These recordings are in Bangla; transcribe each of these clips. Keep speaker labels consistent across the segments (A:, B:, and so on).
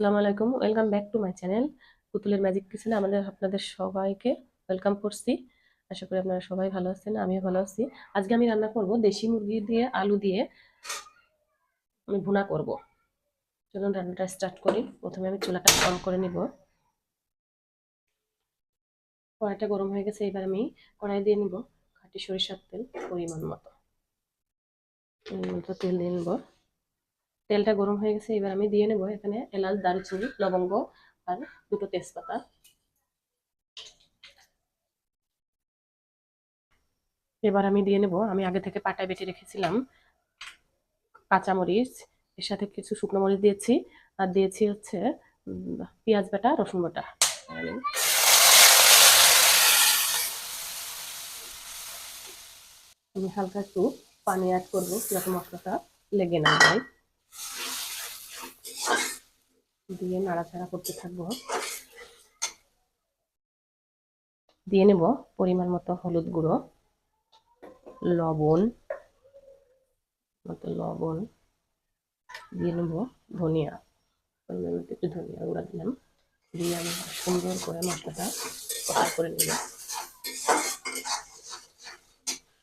A: আসসালামু আলাইকুম, welcome back to my channel পুতুলের ম্যাজিক কিচেনে আমাদের আপনাদের সবাইকে ওয়েলকাম করছি। আশা করি আপনারা সবাই ভালো আছেন, আমিও ভালো আছি। আজকে আমি রান্না করব দেশি মুরগি দিয়ে আলু দিয়ে আমি ভুনা করব। চলুন রান্নাটা স্টার্ট করি। প্রথমে আমি চুলাটা অন করে নিব। কড়াইটা গরম হয়ে গেছে, এবার আমি কড়াই দিয়ে নিব খাঁটি সরিষার তেল পরিমাণ মতো তেল দিয়ে নেব। তেলটা গরম হয়ে গেছে, এবার আমি দিয়ে নেব এখানে এলাচ, দারুচিনি, লবঙ্গ আর দুটো তেজপাতা। এবার আমি দিয়ে নেব, আমি আগে থেকে পাটায় বেটে রেখেছিলাম কাঁচামরিচ, এর সাথে কিছু শুকনো মরিচ দিয়েছি, আর দিয়েছি হচ্ছে পেঁয়াজ বাটা, রসুন বাটা। আমি হালকা একটু পানি অ্যাড করব, যাতে মশলাটা লেগে না যায়। দিয়ে নাড়াচাড়া করতে থাকব। দিয়ে নেব পরিমাণ মতো হলুদ গুঁড়ো, লবণ, মতো লবণ, দিয়ে নেব ধনিয়া, পরিমাণ মতো একটু ধনিয়া গুঁড়া দিলাম। দিয়ে আমি সুন্দর করে মশলাটা কষা করে নেব।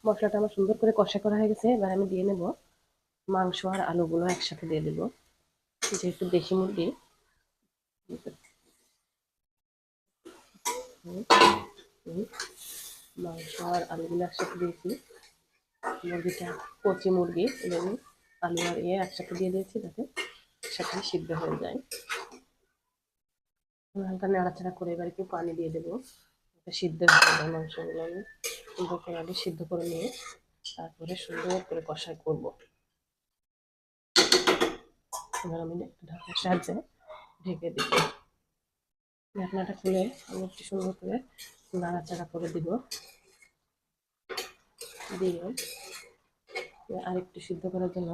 A: মশলাটা আমার সুন্দর করে কষা করা হয়ে গেছে, এবার আমি দিয়ে নেব মাংস আর আলুগুলো একসাথে দিয়ে দেবো। যেহেতু দেশি মুরগি মাংস আর আলুগুলো একসাথে দিয়েছি। মুরগিটা কচি মুরগি এবং আলু আর ইয়ে একসাথে দিয়ে দিয়েছি যাতে একসাথে সিদ্ধ হয়ে যায়। হালকা নাড়াচাড়া করে এবার একটু পানি দিয়ে দেবো সিদ্ধ হয়ে যায় মাংসগুলো আমি। সুন্দর করে আগে সিদ্ধ করে নিয়ে তারপরে সুন্দর করে কষাই করব। এবার আমি একটু ঢাকার সাহায্যে ঢেকে দিব। ঢাকনাটা খুলে আমি একটু সুন্দর করে নাড়াচাড়া করে দিব। দিয়ে আরেকটু সিদ্ধ করার জন্য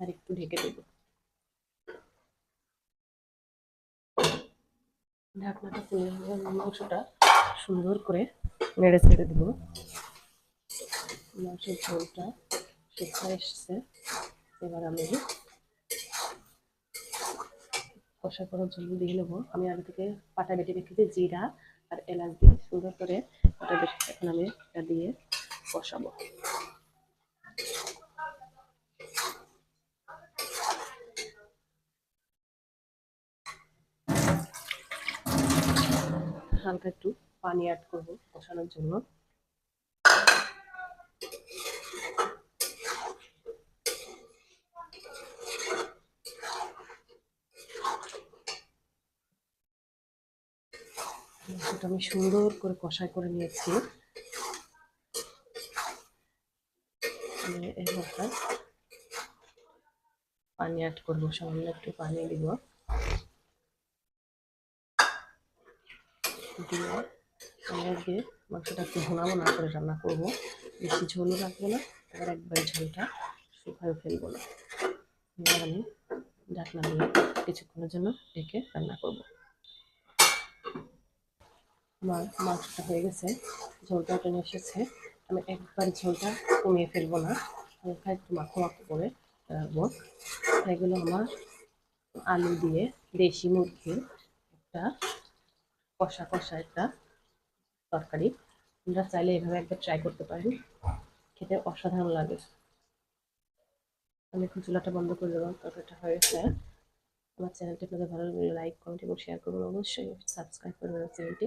A: আরেকটু ঢেকে দেব। ঢাকনাটা খুলে মাংসটা সুন্দর করে নেড়ে ছেড়ে দেবো। মাংসের ঝোলটা শুকিয়ে এসছে। এবার আমি কষা করার জন্য দিয়ে নেব। আমি আগে থেকে পাটা বেটে রেখেছি, জিরা আর এলাচ দিয়ে সুন্দর করে পাটা বেটে এখন আমি এটা দিয়ে কষাবো। হালকা একটু পানি অ্যাড করব কষানোর জন্য। সেটা আমি সুন্দর করে কষাই করে নিয়েছি। পানি অ্যাড করব, সামান্য একটু পানি দিব। দিয়ে আমি আজকে মাংসটা একটু ভোনা ভোনা করে রান্না করব, বেশি ঝোলও রাখব না, এবার একবারে ঝোলটা শুকায় ফেলব না। আমি ঢাকনা দিয়ে কিছুক্ষণের জন্য ঢেকে রান্না করব। আমার মাছটা হয়ে গেছে। ঝোলটা টেনে এসেছে। আমি একবার ঝোলটা কমিয়ে ফেলব না। হালকা একটু মাখো মাখো করে রাখব এগুলো আমার আলু দিয়ে দেশি মুরগির একটা কষা কষা একটা তরকারি। আপনারা চাইলে এভাবে একবার ট্রাই করতে পারেন খেতে অসাধারণ লাগে। আমি এখন চুলাটা বন্ধ করে দেবো। তরকারিটা হয়ে গেছে। আমার চ্যানেলটি আপনাদের ভালো লাগলে লাইক কমেন্ট এবং শেয়ার করবেন অবশ্যই সাবস্ক্রাইব করবেন চ্যানেলটি।